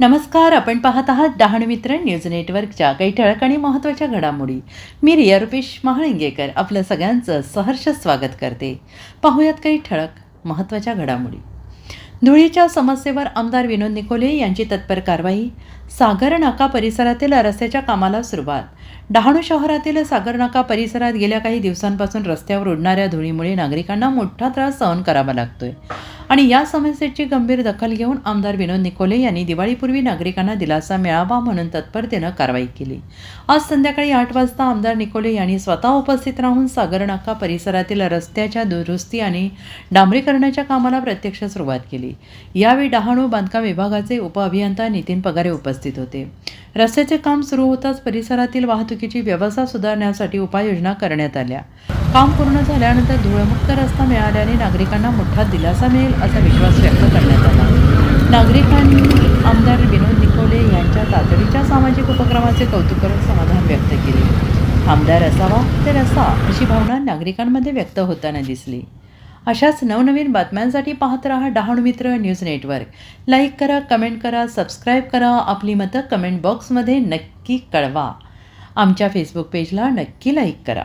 नमस्कार आपण पाहत आहात डहाणू मित्र न्यूज नेटवर्कच्या काही ठळक आणि महत्त्वाच्या घडामोडी. मी रिया रुपेश महाळिंगेकर आपलं सगळ्यांचं सहर्ष स्वागत करते. पाहूयात काही ठळक महत्त्वाच्या घडामोडी. धुळीच्या समस्येवर आमदार विनोद निकोले यांची तत्पर कारवाई. सागर नाका परिसरातील रस्त्याच्या कामाला सुरुवात. डहाणू शहरातील सागर नाका परिसरात गेल्या काही दिवसांपासून रस्त्यावर उडणाऱ्या धुळीमुळे नागरिकांना मोठा त्रास सहन करावा लागतोय. आणि या समस्येची गंभीर दखल घेऊन आमदार विनोद निकोले यांनी दिवाळीपूर्वी नागरिकांना दिलासा मिळावा म्हणून तत्परतेनं कारवाई केली. आज संध्याकाळी आठ वाजता आमदार निकोले यांनी स्वतः उपस्थित राहून सागर नाका परिसरातील रस्त्याच्या दुरुस्ती आणि डांबरीकरणाच्या कामाला प्रत्यक्ष सुरुवात केली. यावेळी डहाणू बांधकाम विभागाचे उपअभियंता नितीन पगारे उपस्थित होते. रस्त्याचे काम सुरू होताच परिसरातील वाहतुकीची व्यवस्था सुधारण्यासाठी उपाययोजना करण्यात आल्या. काम पूर्ण झाल्यानंतर धुळमुक्त रस्ता मिळाल्याने नागरिकांना मोठा दिलासा मिळेल असा विश्वास व्यक्त करण्यात आला. नागरिकांनी आमदार विनोद निकोले यांच्या तातडीच्या सामाजिक उपक्रमाचे कौतुक करून समाधान व्यक्त केले. आमदार असावा तर असा अशी भावना नागरिकांमध्ये व्यक्त होताना दिसली. अशाच नवनवीन बातम्यांसाठी पाहत रहा Dahanu Mitra news network. Like करा कमेंट करा सबस्क्राईब करा आपली मतं कमेंट बॉक्समध्ये नक्की कळवा. आमच्या फेसबुक पेजला नक्की लाईक करा.